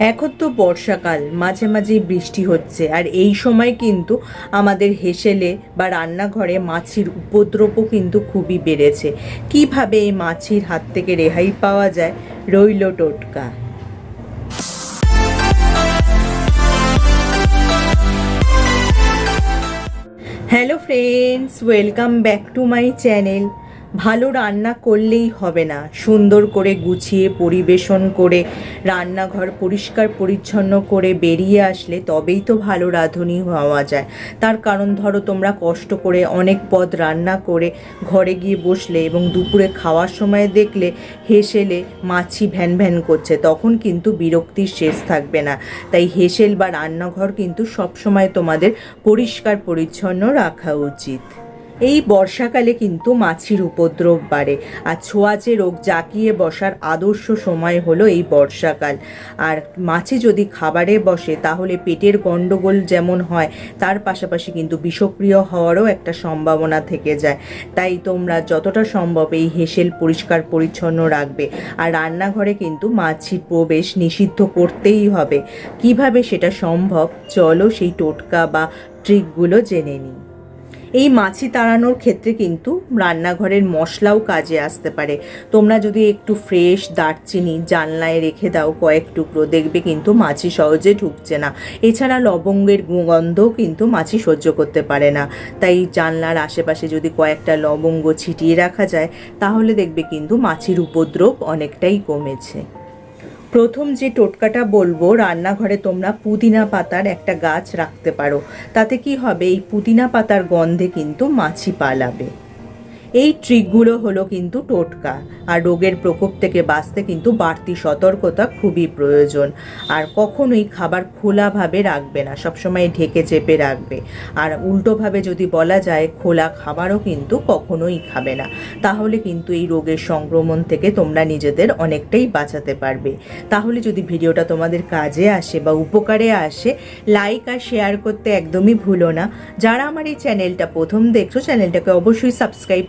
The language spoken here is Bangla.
এখন তো বর্ষাকাল, মাঝে মাঝে বৃষ্টি হচ্ছে। আর এই সময় কিন্তু আমাদের হেসেলে বা রান্নাঘরে মাছির উপদ্রবও কিন্তু খুবই বেড়েছে। কীভাবে এই মাছির হাত থেকে রেহাই পাওয়া যায়? রইল টোটকা। Hello friends, welcome back to my channel. ভালো রান্না করলেই হবে না। সুন্দর করে গুছিয়ে, পরিবেশন করে, রান্নাঘর পরিষ্কার পরিচ্ছন্ন করে বেরিয়ে আসলে তবেই তো ভালো রাঁধুনি হওয়া যায়। তার কারণ ধরো তোমরা কষ্ট করে অনেক পদ রান্না করে ঘরে গিয়ে বসলে এবং দুপুরে খাওয়ার সময় দেখলে হেসেলে মাছি ভ্যান ভ্যান করছে, তখন কিন্তু বিরক্তির শেষ থাকবে না। তাই হেসেল বা রান্নাঘর কিন্তু সবসময় তোমাদের পরিষ্কার পরিচ্ছন্ন রাখা উচিত। এই বর্ষাকালে কিন্তু মাছির উপদ্রব বাড়ে। আর ছোঁয়াচে রোগ জাকিয়ে বসার আদর্শ সময় হলো এই বর্ষাকাল। আর মাছি যদি খাবারে বসে, তাহলে পেটের গণ্ডগোল যেমন হয়, তার পাশাপাশি কিন্তু বিষক্রিয় হওয়ারও একটা সম্ভাবনা থেকে যায়। তাই তোমরা যতটা সম্ভব এই হেসেল পরিষ্কার পরিচ্ছন্ন রাখবে। আর রান্নাঘরে কিন্তু মাছির প্রবেশ নিষিদ্ধ করতেই হবে। কীভাবে সেটা সম্ভব? চলো সেই টোটকা বা ট্রিকগুলো জেনে নিই। এই মাছি তাড়ানোর ক্ষেত্রে কিন্তু রান্নাঘরের মশলাও কাজে আসতে পারে। তোমরা যদি একটু ফ্রেশ দারচিনি জানলায় রেখে দাও কয়েক টুকরো, দেখবে কিন্তু মাছি সহজে ঢুকছে না। এছাড়া লবঙ্গের গন্ধও কিন্তু মাছি সহ্য করতে পারে না। তাই জানলার আশেপাশে যদি কয়েকটা লবঙ্গ ছিটিয়ে রাখা যায়, তাহলে দেখবে কিন্তু মাছির উপদ্রব অনেকটাই কমেছে। প্রথম যে টোটকাটা বলব, রান্নাঘরে তোমরা পুদিনা পাতার একটা গাছ রাখতে পারো। তাতে কি হবে? এই পুদিনা পাতার গন্ধে কিন্তু মাছি পালাবে। এই ট্রিকগুলো হলো কিন্তু টোটকা। আর রোগের প্রকোপ থেকে বাঁচতে কিন্তু বাড়তি সতর্কতা খুবই প্রয়োজন। আর কখনোই খাবার খোলাভাবে রাখবে না, সবসময় ঢেকে চেপে রাখবে। আর উল্টোভাবে যদি বলা যায়, খোলা খাবারও কিন্তু কখনোই খাবে না। তাহলে কিন্তু এই রোগের সংক্রমণ থেকে তোমরা নিজেদের অনেকটাই বাঁচাতে পারবে। তাহলে যদি ভিডিওটা তোমাদের কাজে আসে বা উপকারে আসে লাইক আর শেয়ার করতে একদমই ভুলো না। যারা আমার এই চ্যানেলটা প্রথম দেখছ চ্যানেলটাকে অবশ্যই সাবস্ক্রাইব